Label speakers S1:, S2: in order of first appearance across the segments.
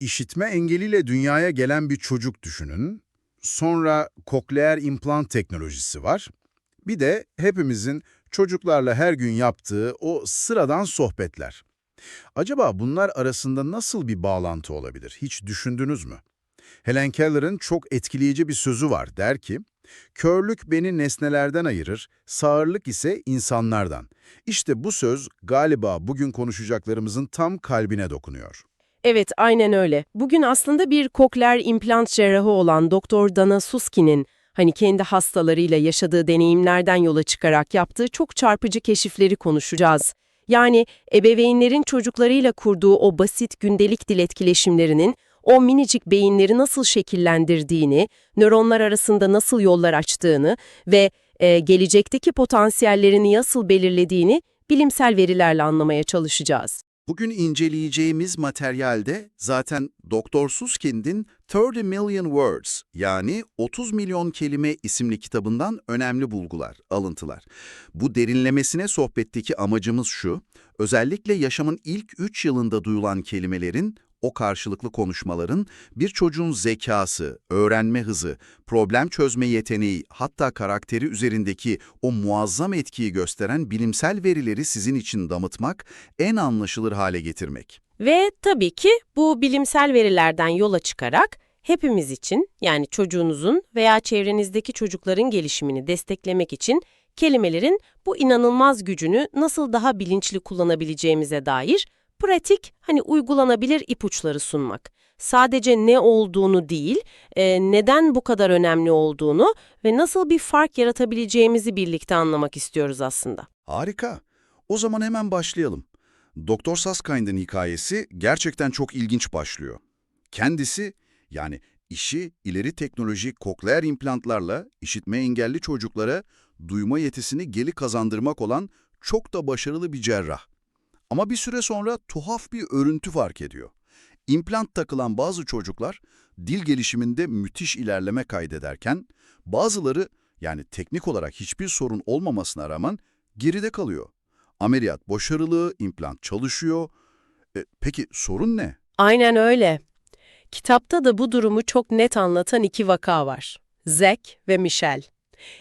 S1: İşitme engeliyle dünyaya gelen bir çocuk düşünün. Sonra kokleer implant teknolojisi var. Bir de hepimizin çocuklarla her gün yaptığı o sıradan sohbetler. Acaba bunlar arasında nasıl bir bağlantı olabilir? Hiç düşündünüz mü? Helen Keller'ın çok etkileyici bir sözü var. Der ki, Körlük beni nesnelerden ayırır, sağırlık ise insanlardan. İşte bu söz galiba bugün konuşacaklarımızın tam kalbine dokunuyor.
S2: Evet, aynen öyle. Bugün aslında bir kokleer implant cerrahı olan Doktor Dana Suski'nin hani kendi hastalarıyla yaşadığı deneyimlerden yola çıkarak yaptığı çok çarpıcı keşifleri konuşacağız. Yani ebeveynlerin çocuklarıyla kurduğu o basit gündelik dil etkileşimlerinin o minicik beyinleri nasıl şekillendirdiğini, nöronlar arasında nasıl yollar açtığını ve e, gelecekteki potansiyellerini nasıl belirlediğini bilimsel verilerle anlamaya çalışacağız.
S1: Bugün inceleyeceğimiz materyalde zaten Dr. Susskind'in 30 Million Words yani 30 milyon kelime isimli kitabından önemli bulgular, alıntılar. Bu derinlemesine sohbetteki amacımız şu, özellikle yaşamın ilk 3 yılında duyulan kelimelerin o karşılıklı konuşmaların bir çocuğun zekası, öğrenme hızı, problem çözme yeteneği, hatta karakteri üzerindeki o muazzam etkiyi gösteren bilimsel verileri sizin için damıtmak, en anlaşılır hale getirmek.
S2: Ve tabii ki bu bilimsel verilerden yola çıkarak hepimiz için yani çocuğunuzun veya çevrenizdeki çocukların gelişimini desteklemek için kelimelerin bu inanılmaz gücünü nasıl daha bilinçli kullanabileceğimize dair pratik, hani uygulanabilir ipuçları sunmak. Sadece ne olduğunu değil, e, neden bu kadar önemli olduğunu ve nasıl bir fark yaratabileceğimizi birlikte anlamak istiyoruz aslında.
S1: Harika. O zaman hemen başlayalım. Dr. Saskind'in hikayesi gerçekten çok ilginç başlıyor. Kendisi, yani işi ileri teknoloji kokleer implantlarla işitme engelli çocuklara duyma yetisini geri kazandırmak olan çok da başarılı bir cerrah. Ama bir süre sonra tuhaf bir örüntü fark ediyor. İmplant takılan bazı çocuklar dil gelişiminde müthiş ilerleme kaydederken bazıları yani teknik olarak hiçbir sorun olmamasına rağmen geride kalıyor. Ameliyat başarılı, implant çalışıyor. E, peki sorun ne?
S2: Aynen öyle. Kitapta da bu durumu çok net anlatan iki vaka var. Zack ve Michelle.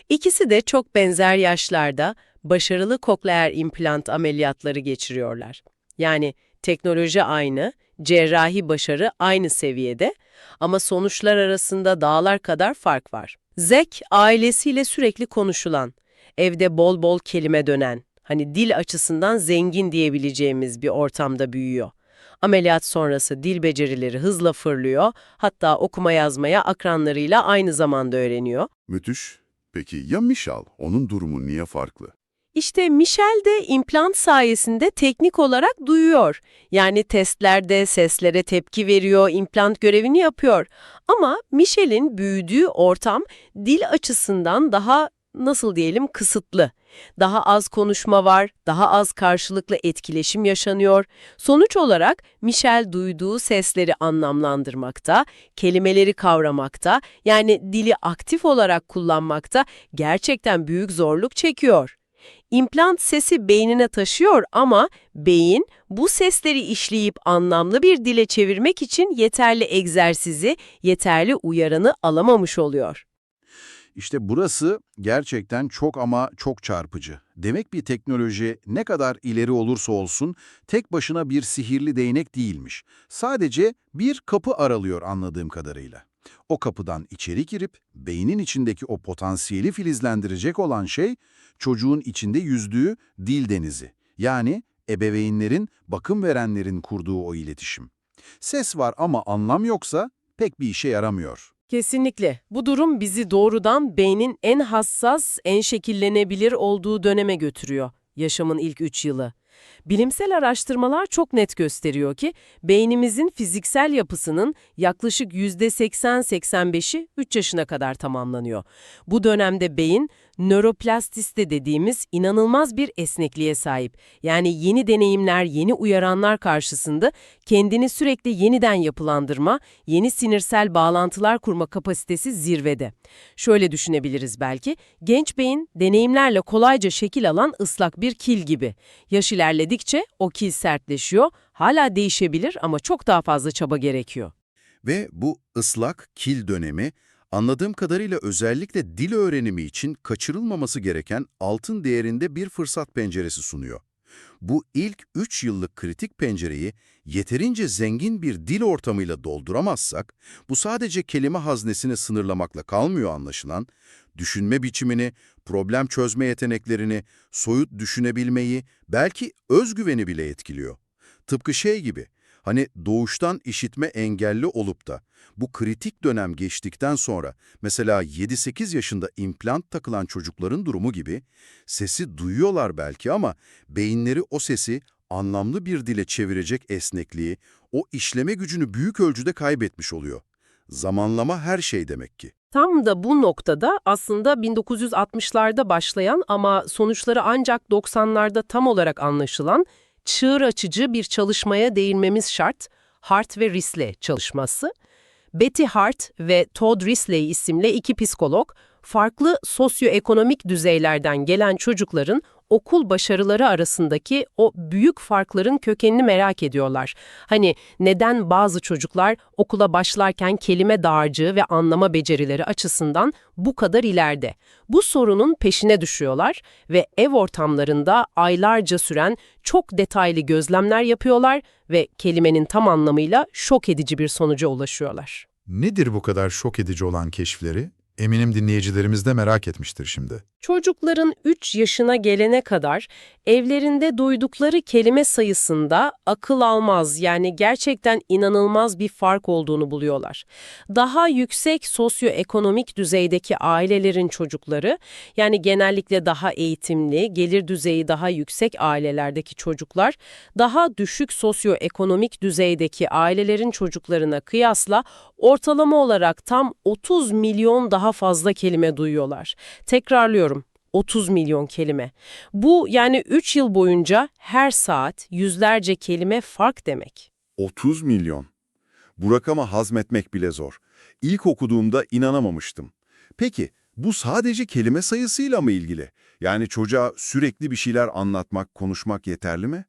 S2: İkisi de çok benzer yaşlarda başarılı kokleer implant ameliyatları geçiriyorlar. Yani teknoloji aynı, cerrahi başarı aynı seviyede ama sonuçlar arasında dağlar kadar fark var. Zack ailesiyle sürekli konuşulan, evde bol bol kelime dönen, hani dil açısından zengin diyebileceğimiz bir ortamda büyüyor. Ameliyat sonrası dil becerileri hızla fırlıyor, hatta okuma yazmaya akranlarıyla aynı zamanda öğreniyor.
S3: Müthiş. Peki ya Michal? Onun durumu niye farklı?
S2: İşte Michel de implant sayesinde teknik olarak duyuyor. Yani testlerde seslere tepki veriyor, implant görevini yapıyor. Ama Michel'in büyüdüğü ortam dil açısından daha nasıl diyelim kısıtlı. Daha az konuşma var, daha az karşılıklı etkileşim yaşanıyor. Sonuç olarak Michel duyduğu sesleri anlamlandırmakta, kelimeleri kavramakta, yani dili aktif olarak kullanmakta gerçekten büyük zorluk çekiyor. İmplant sesi beynine taşıyor ama beyin bu sesleri işleyip anlamlı bir dile çevirmek için yeterli egzersizi, yeterli uyaranı alamamış oluyor.
S1: İşte burası gerçekten çok ama çok çarpıcı. Demek bir teknoloji ne kadar ileri olursa olsun tek başına bir sihirli değnek değilmiş. Sadece bir kapı aralıyor anladığım kadarıyla. O kapıdan içeri girip beynin içindeki o potansiyeli filizlendirecek olan şey çocuğun içinde yüzdüğü dil denizi. Yani ebeveynlerin, bakım verenlerin kurduğu o iletişim. Ses var ama anlam yoksa pek bir işe yaramıyor.
S2: Kesinlikle. Bu durum bizi doğrudan beynin en hassas, en şekillenebilir olduğu döneme götürüyor. Yaşamın ilk 3 yılı. Bilimsel araştırmalar çok net gösteriyor ki beynimizin fiziksel yapısının yaklaşık %80-85'i 3 yaşına kadar tamamlanıyor. Bu dönemde beyin Nöroplastisite dediğimiz inanılmaz bir esnekliğe sahip. Yani yeni deneyimler, yeni uyaranlar karşısında kendini sürekli yeniden yapılandırma, yeni sinirsel bağlantılar kurma kapasitesi zirvede. Şöyle düşünebiliriz belki, genç beyin deneyimlerle kolayca şekil alan ıslak bir kil gibi. Yaş ilerledikçe o kil sertleşiyor, hala değişebilir ama çok daha fazla çaba gerekiyor.
S1: Ve bu ıslak kil dönemi anladığım kadarıyla özellikle dil öğrenimi için kaçırılmaması gereken altın değerinde bir fırsat penceresi sunuyor. Bu ilk 3 yıllık kritik pencereyi yeterince zengin bir dil ortamıyla dolduramazsak, bu sadece kelime haznesini sınırlamakla kalmıyor anlaşılan, düşünme biçimini, problem çözme yeteneklerini, soyut düşünebilmeyi, belki özgüveni bile etkiliyor. Tıpkı şey gibi, hani doğuştan işitme engelli olup da bu kritik dönem geçtikten sonra mesela 7-8 yaşında implant takılan çocukların durumu gibi sesi duyuyorlar belki ama beyinleri o sesi anlamlı bir dile çevirecek esnekliği, o işleme gücünü büyük ölçüde kaybetmiş oluyor. Zamanlama her şey demek ki.
S2: Tam da bu noktada aslında 1960'larda başlayan ama sonuçları ancak 90'larda tam olarak anlaşılan çığır açıcı bir çalışmaya değinmemiz şart. Hart ve Risley çalışması. Betty Hart ve Todd Risley isimli iki psikolog, farklı sosyoekonomik düzeylerden gelen çocukların okul başarıları arasındaki o büyük farkların kökenini merak ediyorlar. Hani neden bazı çocuklar okula başlarken kelime dağarcığı ve anlama becerileri açısından bu kadar ileride? Bu sorunun peşine düşüyorlar ve ev ortamlarında aylarca süren çok detaylı gözlemler yapıyorlar ve kelimenin tam anlamıyla şok edici bir sonuca ulaşıyorlar.
S4: Nedir bu kadar şok edici olan keşifleri? Eminim dinleyicilerimiz de merak etmiştir şimdi.
S2: Çocukların 3 yaşına gelene kadar evlerinde duydukları kelime sayısında akıl almaz yani gerçekten inanılmaz bir fark olduğunu buluyorlar. Daha yüksek sosyoekonomik düzeydeki ailelerin çocukları yani genellikle daha eğitimli, gelir düzeyi daha yüksek ailelerdeki çocuklar daha düşük sosyoekonomik düzeydeki ailelerin çocuklarına kıyasla ortalama olarak tam 30 milyon daha fazla kelime duyuyorlar. Tekrarlıyorum. 30 milyon kelime. Bu yani 3 yıl boyunca her saat yüzlerce kelime fark demek.
S3: 30 milyon. Bu rakama hazmetmek bile zor. İlk okuduğumda inanamamıştım. Peki, bu sadece kelime sayısıyla mı ilgili? Yani çocuğa sürekli bir şeyler anlatmak, konuşmak yeterli mi?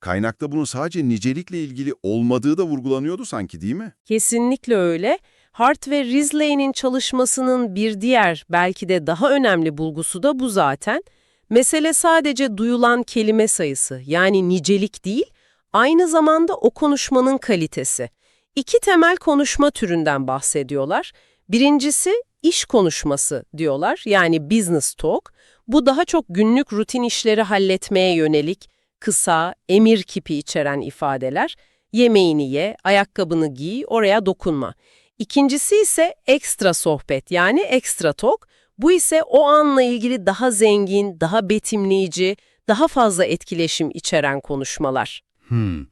S3: Kaynakta bunun sadece nicelikle ilgili olmadığı da vurgulanıyordu sanki değil mi?
S2: Kesinlikle öyle. Hart ve Risley'nin çalışmasının bir diğer belki de daha önemli bulgusu da bu zaten. Mesele sadece duyulan kelime sayısı yani nicelik değil, aynı zamanda o konuşmanın kalitesi. İki temel konuşma türünden bahsediyorlar. Birincisi iş konuşması diyorlar yani business talk. Bu daha çok günlük rutin işleri halletmeye yönelik kısa, emir kipi içeren ifadeler. Yemeğini ye, ayakkabını giy, oraya dokunma. İkincisi ise ekstra sohbet yani ekstra talk. Bu ise o anla ilgili daha zengin, daha betimleyici, daha fazla etkileşim içeren konuşmalar.
S1: Hmm.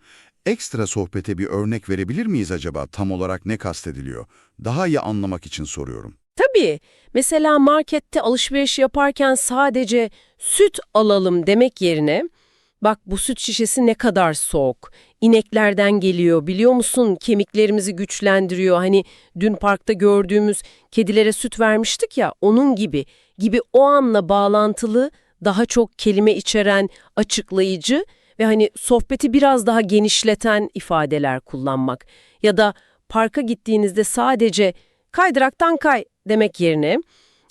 S1: Ekstra sohbete bir örnek verebilir miyiz acaba? Tam olarak ne kastediliyor? Daha iyi anlamak için soruyorum.
S2: Tabii, mesela markette alışveriş yaparken sadece süt alalım demek yerine Bak bu süt şişesi ne kadar soğuk. İneklerden geliyor biliyor musun? Kemiklerimizi güçlendiriyor. Hani dün parkta gördüğümüz kedilere süt vermiştik ya onun gibi. Gibi o anla bağlantılı, daha çok kelime içeren, açıklayıcı ve hani sohbeti biraz daha genişleten ifadeler kullanmak. Ya da parka gittiğinizde sadece kaydıraktan kay demek yerine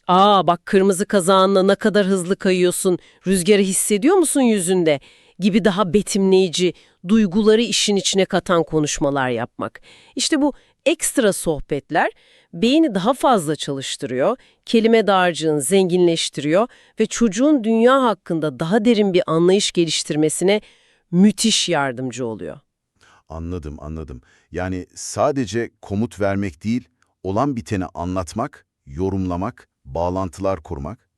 S2: Aa bak kırmızı kazağınla ne kadar hızlı kayıyorsun, rüzgarı hissediyor musun yüzünde? Gibi daha betimleyici, duyguları işin içine katan konuşmalar yapmak. İşte bu ekstra sohbetler beyni daha fazla çalıştırıyor, kelime dağarcığını zenginleştiriyor ve çocuğun dünya hakkında daha derin bir anlayış geliştirmesine müthiş yardımcı oluyor.
S1: Anladım, anladım. Yani sadece komut vermek değil, olan biteni anlatmak, yorumlamak, bağlantılar kurmak.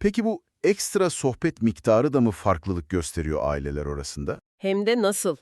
S1: Peki bu ekstra sohbet miktarı da mı farklılık gösteriyor aileler arasında?
S2: Hem de nasıl?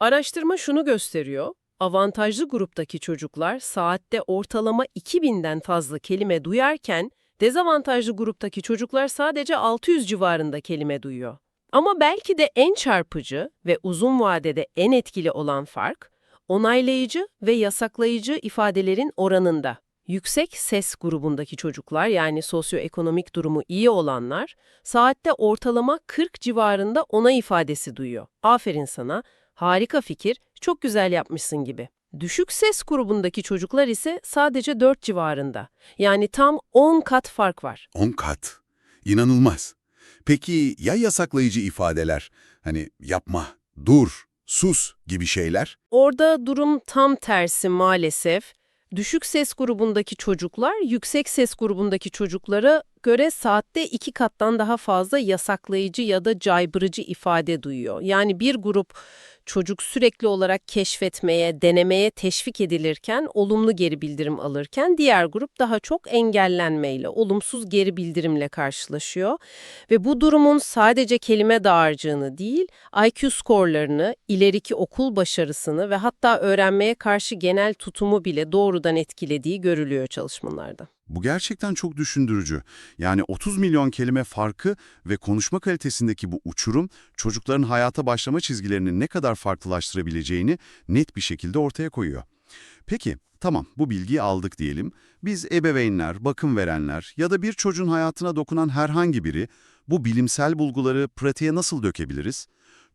S2: Araştırma şunu gösteriyor. Avantajlı gruptaki çocuklar saatte ortalama 2000'den fazla kelime duyarken Dezavantajlı gruptaki çocuklar sadece 600 civarında kelime duyuyor. Ama belki de en çarpıcı ve uzun vadede en etkili olan fark, onaylayıcı ve yasaklayıcı ifadelerin oranında. Yüksek ses grubundaki çocuklar yani sosyoekonomik durumu iyi olanlar saatte ortalama 40 civarında onay ifadesi duyuyor. Aferin sana, harika fikir, çok güzel yapmışsın gibi. Düşük ses grubundaki çocuklar ise sadece 4 civarında. Yani tam 10 kat fark var.
S1: 10 kat. İnanılmaz. Peki ya yasaklayıcı ifadeler? Hani yapma, dur, sus gibi şeyler?
S2: Orada durum tam tersi maalesef. Düşük ses grubundaki çocuklar, yüksek ses grubundaki çocuklara göre saatte iki kattan daha fazla yasaklayıcı ya da caydırıcı ifade duyuyor. Yani bir grup çocuk sürekli olarak keşfetmeye, denemeye teşvik edilirken, olumlu geri bildirim alırken diğer grup daha çok engellenmeyle, olumsuz geri bildirimle karşılaşıyor. Ve bu durumun sadece kelime dağarcığını değil, IQ skorlarını, ileriki okul başarısını ve hatta öğrenmeye karşı genel tutumu bile doğrudan etkilediği görülüyor çalışmalarda.
S1: Bu gerçekten çok düşündürücü. Yani 30 milyon kelime farkı ve konuşma kalitesindeki bu uçurum çocukların hayata başlama çizgilerini ne kadar farklılaştırabileceğini net bir şekilde ortaya koyuyor. Peki, tamam bu bilgiyi aldık diyelim. Biz ebeveynler, bakım verenler ya da bir çocuğun hayatına dokunan herhangi biri bu bilimsel bulguları pratiğe nasıl dökebiliriz?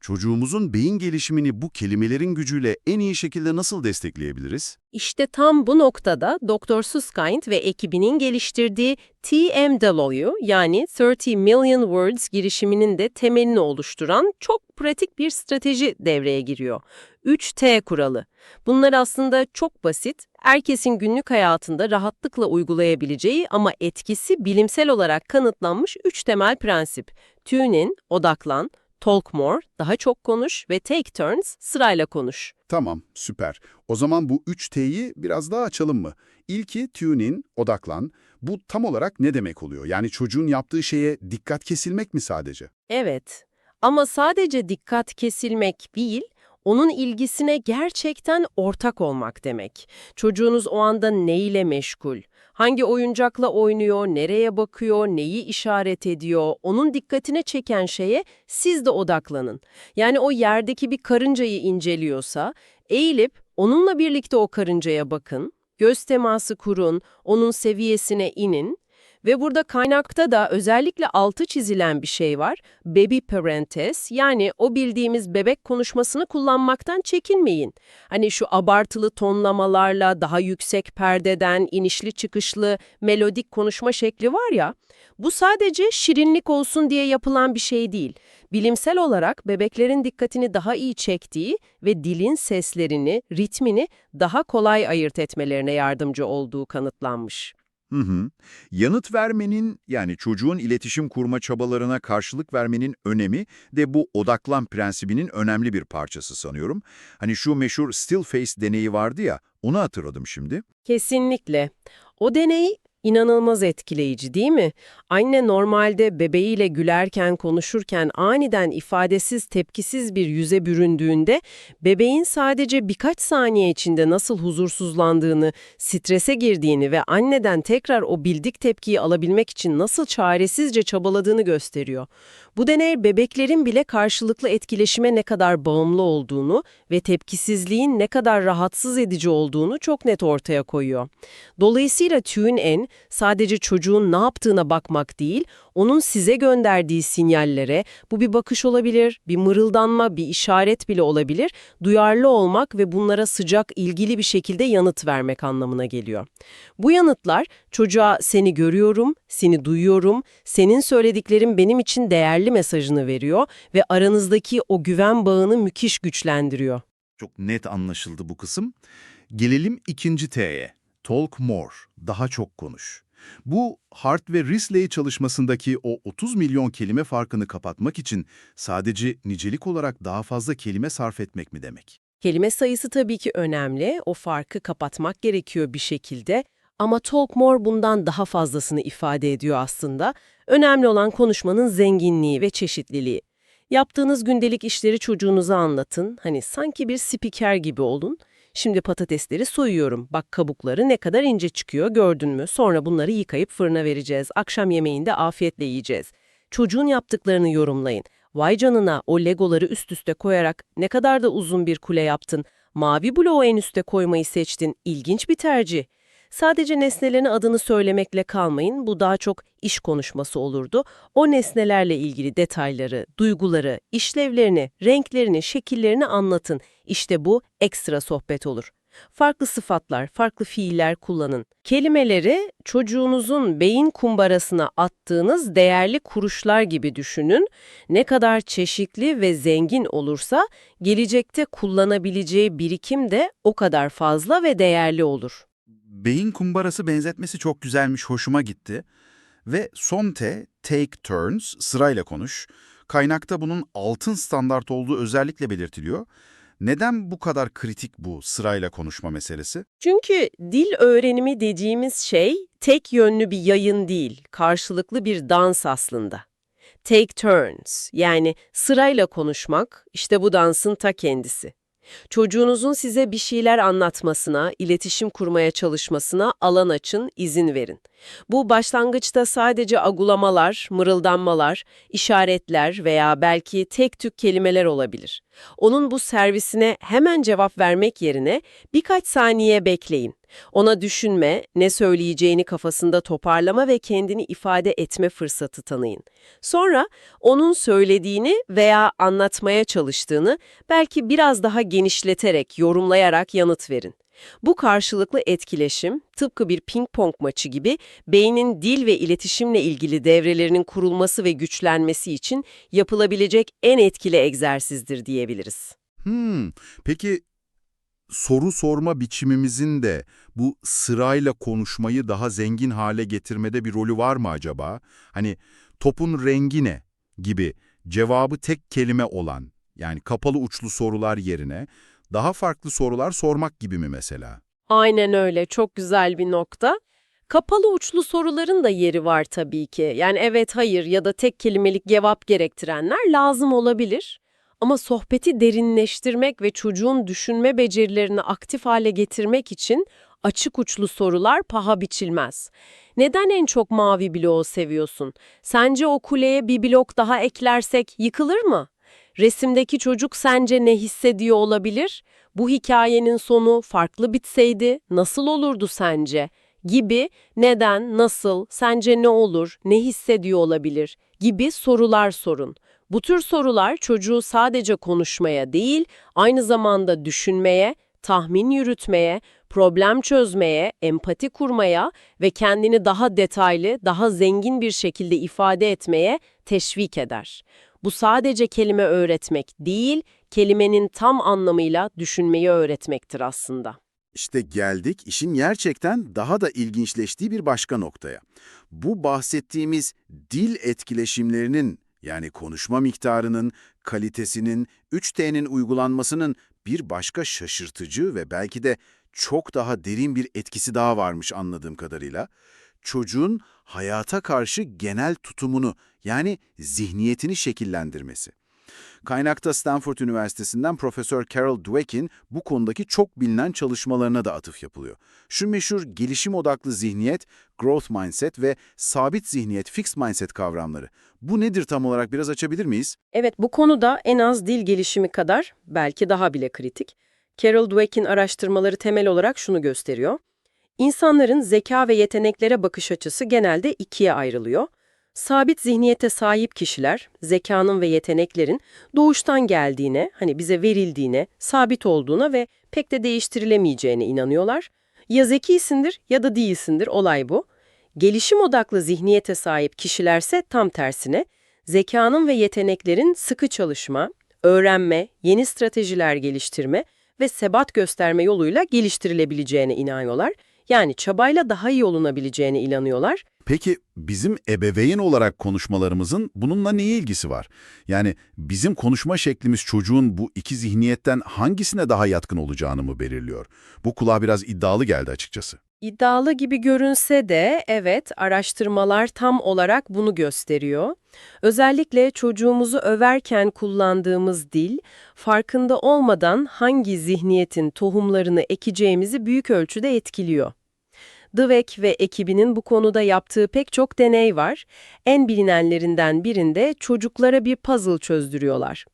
S1: Çocuğumuzun beyin gelişimini bu kelimelerin gücüyle en iyi şekilde nasıl destekleyebiliriz?
S2: İşte tam bu noktada Dr. Suskind ve ekibinin geliştirdiği TMW yani 30 Million Words girişiminin de temelini oluşturan çok pratik bir strateji devreye giriyor. 3T kuralı. Bunlar aslında çok basit, herkesin günlük hayatında rahatlıkla uygulayabileceği ama etkisi bilimsel olarak kanıtlanmış 3 temel prensip. Tune in, odaklan, talk more, daha çok konuş ve take turns, sırayla konuş.
S1: Tamam, süper. O zaman bu 3T'yi biraz daha açalım mı? İlki tune in, odaklan. Bu tam olarak ne demek oluyor? Yani çocuğun yaptığı şeye dikkat kesilmek mi sadece?
S2: Evet. Ama sadece dikkat kesilmek değil, onun ilgisine gerçekten ortak olmak demek. Çocuğunuz o anda neyle meşgul? Hangi oyuncakla oynuyor, nereye bakıyor, neyi işaret ediyor? Onun dikkatine çeken şeye siz de odaklanın. Yani o yerdeki bir karıncayı inceliyorsa, eğilip onunla birlikte o karıncaya bakın, göz teması kurun, onun seviyesine inin ve burada kaynakta da özellikle altı çizilen bir şey var. Baby parentes yani o bildiğimiz bebek konuşmasını kullanmaktan çekinmeyin. Hani şu abartılı tonlamalarla daha yüksek perdeden inişli çıkışlı melodik konuşma şekli var ya. Bu sadece şirinlik olsun diye yapılan bir şey değil. Bilimsel olarak bebeklerin dikkatini daha iyi çektiği ve dilin seslerini, ritmini daha kolay ayırt etmelerine yardımcı olduğu kanıtlanmış.
S3: Hı hı. Yanıt vermenin yani çocuğun iletişim kurma çabalarına karşılık vermenin önemi de bu odaklan prensibinin önemli bir parçası sanıyorum. Hani şu meşhur still face deneyi vardı ya, onu hatırladım şimdi.
S2: Kesinlikle. O deney inanılmaz etkileyici değil mi? Anne normalde bebeğiyle gülerken, konuşurken aniden ifadesiz, tepkisiz bir yüze büründüğünde bebeğin sadece birkaç saniye içinde nasıl huzursuzlandığını, strese girdiğini ve anneden tekrar o bildik tepkiyi alabilmek için nasıl çaresizce çabaladığını gösteriyor. Bu deney bebeklerin bile karşılıklı etkileşime ne kadar bağımlı olduğunu ve tepkisizliğin ne kadar rahatsız edici olduğunu çok net ortaya koyuyor. Dolayısıyla tune-in sadece çocuğun ne yaptığına bakmak değil, onun size gönderdiği sinyallere, bu bir bakış olabilir, bir mırıldanma, bir işaret bile olabilir, duyarlı olmak ve bunlara sıcak, ilgili bir şekilde yanıt vermek anlamına geliyor. Bu yanıtlar çocuğa seni görüyorum, seni duyuyorum, senin söylediklerin benim için değerli mesajını veriyor ve aranızdaki o güven bağını müthiş güçlendiriyor.
S3: Çok net anlaşıldı bu kısım. Gelelim ikinci T'ye. Talk more, daha çok konuş. Bu Hart ve Risley çalışmasındaki o 30 milyon kelime farkını kapatmak için sadece nicelik olarak daha fazla kelime sarf etmek mi demek?
S2: Kelime sayısı tabii ki önemli, o farkı kapatmak gerekiyor bir şekilde. Ama Talk More bundan daha fazlasını ifade ediyor aslında. Önemli olan konuşmanın zenginliği ve çeşitliliği. Yaptığınız gündelik işleri çocuğunuza anlatın. Hani sanki bir spiker gibi olun. Şimdi patatesleri soyuyorum. Bak kabukları ne kadar ince çıkıyor gördün mü? Sonra bunları yıkayıp fırına vereceğiz. Akşam yemeğinde afiyetle yiyeceğiz. Çocuğun yaptıklarını yorumlayın. Vay canına o legoları üst üste koyarak ne kadar da uzun bir kule yaptın. Mavi bloğu en üste koymayı seçtin. İlginç bir tercih. Sadece nesnelerin adını söylemekle kalmayın, bu daha çok iş konuşması olurdu. O nesnelerle ilgili detayları, duyguları, işlevlerini, renklerini, şekillerini anlatın. İşte bu ekstra sohbet olur. Farklı sıfatlar, farklı fiiller kullanın. Kelimeleri çocuğunuzun beyin kumbarasına attığınız değerli kuruşlar gibi düşünün. Ne kadar çeşitli ve zengin olursa gelecekte kullanabileceği birikim de o kadar fazla ve değerli olur.
S1: Beyin kumbarası benzetmesi çok güzelmiş, hoşuma gitti. Ve son T, take turns, sırayla konuş. Kaynakta bunun altın standart olduğu özellikle belirtiliyor. Neden bu kadar kritik bu sırayla konuşma meselesi?
S2: Çünkü dil öğrenimi dediğimiz şey tek yönlü bir yayın değil, karşılıklı bir dans aslında. Take turns yani sırayla konuşmak işte bu dansın ta kendisi. Çocuğunuzun size bir şeyler anlatmasına, iletişim kurmaya çalışmasına alan açın, izin verin. Bu başlangıçta sadece agulamalar, mırıldanmalar, işaretler veya belki tek tük kelimeler olabilir. Onun bu servisine hemen cevap vermek yerine birkaç saniye bekleyin. Ona düşünme, ne söyleyeceğini kafasında toparlama ve kendini ifade etme fırsatı tanıyın. Sonra onun söylediğini veya anlatmaya çalıştığını belki biraz daha genişleterek, yorumlayarak yanıt verin. Bu karşılıklı etkileşim, tıpkı bir ping-pong maçı gibi beynin dil ve iletişimle ilgili devrelerinin kurulması ve güçlenmesi için yapılabilecek en etkili egzersizdir diyebiliriz.
S1: Hmm, peki soru sorma biçimimizin de bu sırayla konuşmayı daha zengin hale getirmede bir rolü var mı acaba? Hani topun rengi ne gibi cevabı tek kelime olan yani kapalı uçlu sorular yerine daha farklı sorular sormak gibi mi mesela?
S2: Aynen öyle, çok güzel bir nokta. Kapalı uçlu soruların da yeri var tabii ki. Yani evet, hayır ya da tek kelimelik cevap gerektirenler lazım olabilir. Ama sohbeti derinleştirmek ve çocuğun düşünme becerilerini aktif hale getirmek için açık uçlu sorular paha biçilmez. Neden en çok mavi bloğu seviyorsun? Sence o kuleye bir blok daha eklersek yıkılır mı? Resimdeki çocuk sence ne hissediyor olabilir? Bu hikayenin sonu farklı bitseydi nasıl olurdu sence? Gibi neden, nasıl, sence ne olur, ne hissediyor olabilir gibi sorular sorun. Bu tür sorular çocuğu sadece konuşmaya değil, aynı zamanda düşünmeye, tahmin yürütmeye, problem çözmeye, empati kurmaya ve kendini daha detaylı, daha zengin bir şekilde ifade etmeye teşvik eder. Bu sadece kelime öğretmek değil, kelimenin tam anlamıyla düşünmeyi öğretmektir aslında.
S5: İşte geldik işin gerçekten daha da ilginçleştiği bir başka noktaya. Bu bahsettiğimiz dil etkileşimlerinin yani konuşma miktarının, kalitesinin, 3T'nin uygulanmasının bir başka şaşırtıcı ve belki de çok daha derin bir etkisi daha varmış anladığım kadarıyla. Çocuğun hayata karşı genel tutumunu yani zihniyetini şekillendirmesi. Kaynakta Stanford Üniversitesi'nden Profesör Carol Dweck'in bu konudaki çok bilinen çalışmalarına da atıf yapılıyor. Şu meşhur gelişim odaklı zihniyet, growth mindset ve sabit zihniyet, fixed mindset kavramları. Bu nedir tam olarak biraz açabilir miyiz?
S2: Evet, bu konuda en az dil gelişimi kadar, belki daha bile kritik. Carol Dweck'in araştırmaları temel olarak şunu gösteriyor. İnsanların zeka ve yeteneklere bakış açısı genelde ikiye ayrılıyor. Sabit zihniyete sahip kişiler, zekanın ve yeteneklerin doğuştan geldiğine, hani bize verildiğine, sabit olduğuna ve pek de değiştirilemeyeceğine inanıyorlar. Ya zekisindir ya da değilsindir, olay bu. Gelişim odaklı zihniyete sahip kişilerse tam tersine, zekanın ve yeteneklerin sıkı çalışma, öğrenme, yeni stratejiler geliştirme ve sebat gösterme yoluyla geliştirilebileceğine inanıyorlar. Yani çabayla daha iyi olunabileceğine inanıyorlar.
S1: Peki bizim ebeveyn olarak konuşmalarımızın bununla ne ilgisi var? Yani bizim konuşma şeklimiz çocuğun bu iki zihniyetten hangisine daha yatkın olacağını mı belirliyor? Bu kulağa biraz iddialı geldi açıkçası.
S2: İddialı gibi görünse de evet araştırmalar tam olarak bunu gösteriyor. Özellikle çocuğumuzu överken kullandığımız dil farkında olmadan hangi zihniyetin tohumlarını ekeceğimizi büyük ölçüde etkiliyor. Dweck ve ekibinin bu konuda yaptığı pek çok deney var. En bilinenlerinden birinde çocuklara bir puzzle çözdürüyorlar.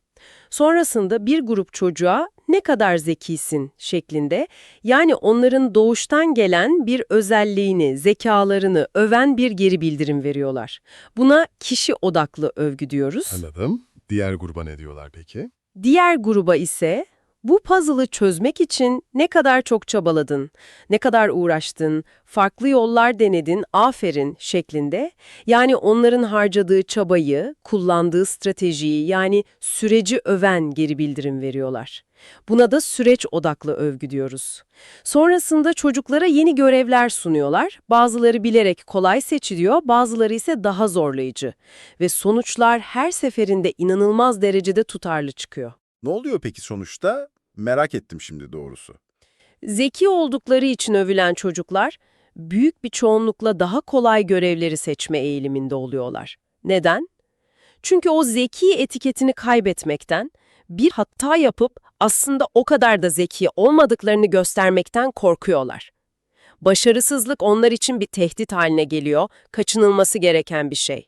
S2: Sonrasında bir grup çocuğa ne kadar zekisin şeklinde yani onların doğuştan gelen bir özelliğini, zekalarını öven bir geri bildirim veriyorlar. Buna kişi odaklı övgü diyoruz.
S6: Anladım. Diğer gruba ne diyorlar peki?
S2: Diğer gruba ise bu puzzle'ı çözmek için ne kadar çok çabaladın, ne kadar uğraştın, farklı yollar denedin, aferin şeklinde yani onların harcadığı çabayı, kullandığı stratejiyi yani süreci öven geri bildirim veriyorlar. Buna da süreç odaklı övgü diyoruz. Sonrasında çocuklara yeni görevler sunuyorlar. Bazıları bilerek kolay seçiliyor, bazıları ise daha zorlayıcı. Ve sonuçlar her seferinde inanılmaz derecede tutarlı çıkıyor.
S5: Ne oluyor peki sonuçta? Merak ettim şimdi doğrusu.
S2: Zeki oldukları için övülen çocuklar, büyük bir çoğunlukla daha kolay görevleri seçme eğiliminde oluyorlar. Neden? Çünkü o zeki etiketini kaybetmekten, bir hata yapıp aslında o kadar da zeki olmadıklarını göstermekten korkuyorlar. Başarısızlık onlar için bir tehdit haline geliyor, kaçınılması gereken bir şey.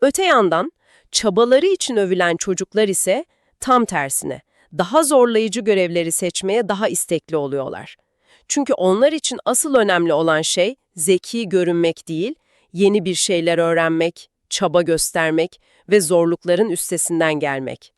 S2: Öte yandan, çabaları için övülen çocuklar ise tam tersine, daha zorlayıcı görevleri seçmeye daha istekli oluyorlar. Çünkü onlar için asıl önemli olan şey zeki görünmek değil, yeni bir şeyler öğrenmek, çaba göstermek ve zorlukların üstesinden gelmek.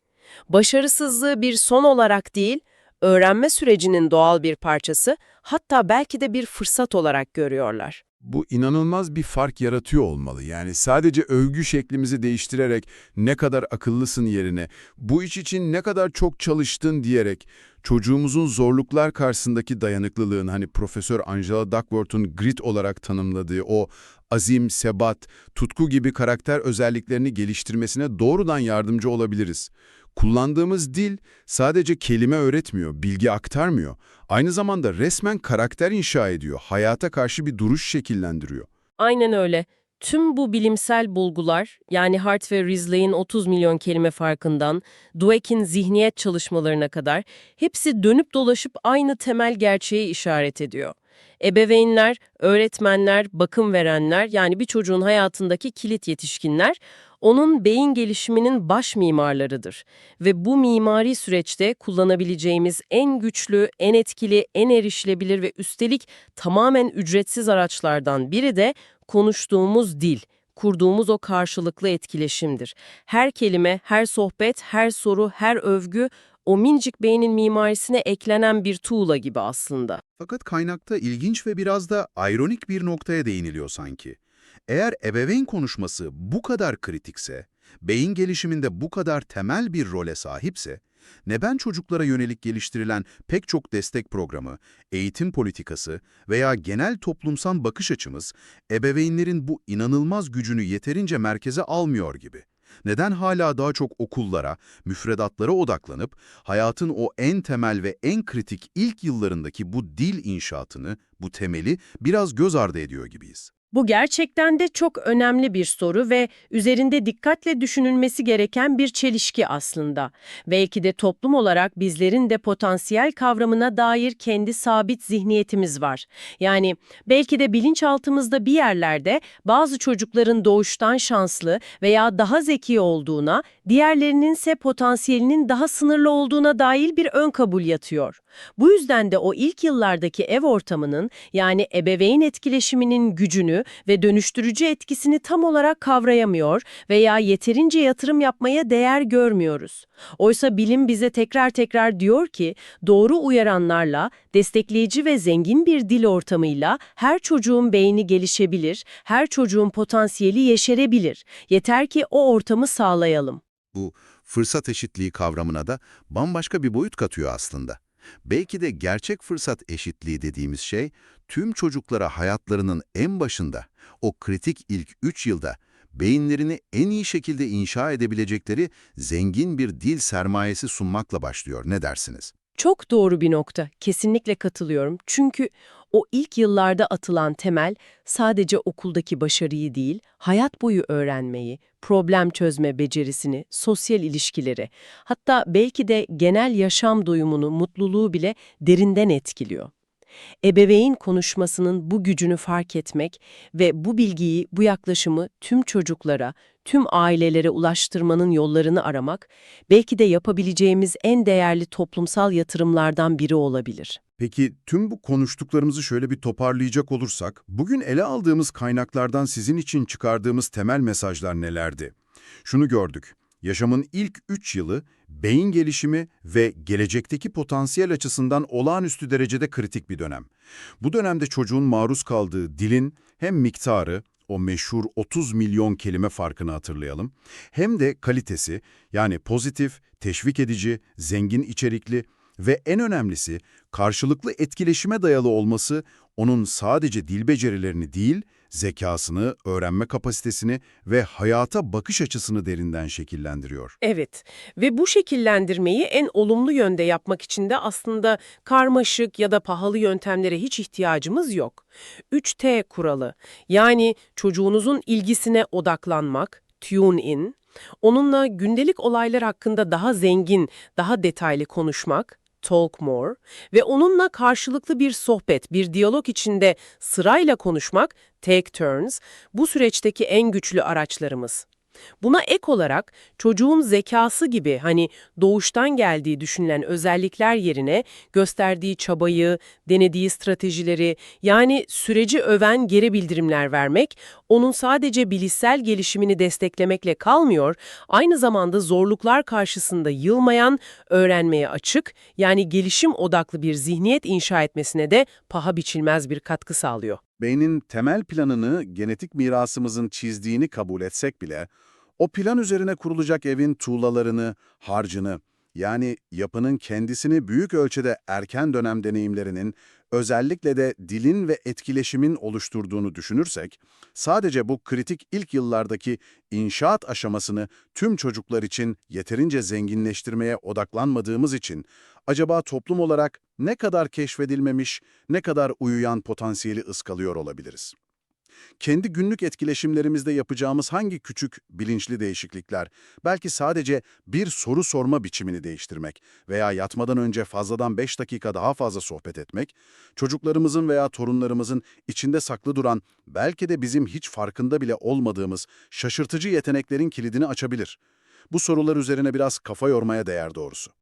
S2: Başarısızlığı bir son olarak değil, öğrenme sürecinin doğal bir parçası, hatta belki de bir fırsat olarak görüyorlar.
S7: Bu inanılmaz bir fark yaratıyor olmalı. Yani sadece övgü şeklimizi değiştirerek ne kadar akıllısın yerine, bu iş için ne kadar çok çalıştın diyerek çocuğumuzun zorluklar karşısındaki dayanıklılığın hani Profesör Angela Duckworth'un grit olarak tanımladığı o azim, sebat, tutku gibi karakter özelliklerini geliştirmesine doğrudan yardımcı olabiliriz. Kullandığımız dil sadece kelime öğretmiyor, bilgi aktarmıyor. Aynı zamanda resmen karakter inşa ediyor, hayata karşı bir duruş şekillendiriyor.
S2: Aynen öyle. Tüm bu bilimsel bulgular, yani Hart ve Risley'in 30 milyon kelime farkından, Dweck'in zihniyet çalışmalarına kadar hepsi dönüp dolaşıp aynı temel gerçeği işaret ediyor. Ebeveynler, öğretmenler, bakım verenler yani bir çocuğun hayatındaki kilit yetişkinler onun beyin gelişiminin baş mimarlarıdır. Ve bu mimari süreçte kullanabileceğimiz en güçlü, en etkili, en erişilebilir ve üstelik tamamen ücretsiz araçlardan biri de konuştuğumuz dil, kurduğumuz o karşılıklı etkileşimdir. Her kelime, her sohbet, her soru, her övgü o minicik beynin mimarisine eklenen bir tuğla gibi aslında.
S1: Fakat kaynakta ilginç ve biraz da ironik bir noktaya değiniliyor sanki. Eğer ebeveyn konuşması bu kadar kritikse, beyin gelişiminde bu kadar temel bir role sahipse, neden çocuklara yönelik geliştirilen pek çok destek programı, eğitim politikası veya genel toplumsal bakış açımız ebeveynlerin bu inanılmaz gücünü yeterince merkeze almıyor gibi? Neden hala daha çok okullara, müfredatlara odaklanıp hayatın o en temel ve en kritik ilk yıllarındaki bu dil inşaatını, bu temeli biraz göz ardı ediyor gibiyiz?
S2: Bu gerçekten de çok önemli bir soru ve üzerinde dikkatle düşünülmesi gereken bir çelişki aslında. Belki de toplum olarak bizlerin de potansiyel kavramına dair kendi sabit zihniyetimiz var. Yani belki de bilinçaltımızda bir yerlerde bazı çocukların doğuştan şanslı veya daha zeki olduğuna, diğerlerinin ise potansiyelinin daha sınırlı olduğuna dair bir ön kabul yatıyor. Bu yüzden de o ilk yıllardaki ev ortamının yani ebeveyn etkileşiminin gücünü ve dönüştürücü etkisini tam olarak kavrayamıyor veya yeterince yatırım yapmaya değer görmüyoruz. Oysa bilim bize tekrar tekrar diyor ki doğru uyaranlarla, destekleyici ve zengin bir dil ortamıyla her çocuğun beyni gelişebilir, her çocuğun potansiyeli yeşerebilir. Yeter ki o ortamı sağlayalım.
S1: Bu fırsat eşitliği kavramına da bambaşka bir boyut katıyor aslında. Belki de gerçek fırsat eşitliği dediğimiz şey, tüm çocuklara hayatlarının en başında, o kritik ilk 3 yılda, beyinlerini en iyi şekilde inşa edebilecekleri zengin bir dil sermayesi sunmakla başlıyor. Ne dersiniz?
S2: Çok doğru bir nokta. Kesinlikle katılıyorum. Çünkü O ilk yıllarda atılan temel sadece okuldaki başarıyı değil, hayat boyu öğrenmeyi, problem çözme becerisini, sosyal ilişkileri, hatta belki de genel yaşam doyumunu, mutluluğu bile derinden etkiliyor. Ebeveyn konuşmasının bu gücünü fark etmek ve bu bilgiyi, bu yaklaşımı tüm çocuklara, tüm ailelere ulaştırmanın yollarını aramak, belki de yapabileceğimiz en değerli toplumsal yatırımlardan biri olabilir.
S8: Peki tüm bu konuştuklarımızı şöyle bir toparlayacak olursak, bugün ele aldığımız kaynaklardan sizin için çıkardığımız temel mesajlar nelerdi? Şunu gördük. Yaşamın ilk 3 yılı beyin gelişimi ve gelecekteki potansiyel açısından olağanüstü derecede kritik bir dönem. Bu dönemde çocuğun maruz kaldığı dilin hem miktarı, o meşhur 30 milyon kelime farkını hatırlayalım, hem de kalitesi yani pozitif, teşvik edici, zengin içerikli ve en önemlisi karşılıklı etkileşime dayalı olması onun sadece dil becerilerini değil, zekasını, öğrenme kapasitesini ve hayata bakış açısını derinden şekillendiriyor.
S2: Evet ve bu şekillendirmeyi en olumlu yönde yapmak için de aslında karmaşık ya da pahalı yöntemlere hiç ihtiyacımız yok. 3T kuralı yani çocuğunuzun ilgisine odaklanmak, tune in, onunla gündelik olaylar hakkında daha zengin, daha detaylı konuşmak, talk more ve onunla karşılıklı bir sohbet, bir diyalog içinde sırayla konuşmak, take turns, bu süreçteki en güçlü araçlarımız. Buna ek olarak çocuğun zekası gibi hani doğuştan geldiği düşünülen özellikler yerine gösterdiği çabayı, denediği stratejileri yani süreci öven geri bildirimler vermek onun sadece bilişsel gelişimini desteklemekle kalmıyor, aynı zamanda zorluklar karşısında yılmayan, öğrenmeye açık yani gelişim odaklı bir zihniyet inşa etmesine de paha biçilmez bir katkı sağlıyor.
S1: Beynin temel planını genetik mirasımızın çizdiğini kabul etsek bile, o plan üzerine kurulacak evin tuğlalarını, harcını, yani yapının kendisini büyük ölçüde erken dönem deneyimlerinin, özellikle de dilin ve etkileşimin oluşturduğunu düşünürsek, sadece bu kritik ilk yıllardaki inşaat aşamasını tüm çocuklar için yeterince zenginleştirmeye odaklanmadığımız için, acaba toplum olarak ne kadar keşfedilmemiş, ne kadar uyuyan potansiyeli ıskalıyor olabiliriz? Kendi günlük etkileşimlerimizde yapacağımız hangi küçük bilinçli değişiklikler, belki sadece bir soru sorma biçimini değiştirmek veya yatmadan önce fazladan 5 dakika daha fazla sohbet etmek, çocuklarımızın veya torunlarımızın içinde saklı duran, belki de bizim hiç farkında bile olmadığımız şaşırtıcı yeteneklerin kilidini açabilir. Bu sorular üzerine biraz kafa yormaya değer doğrusu.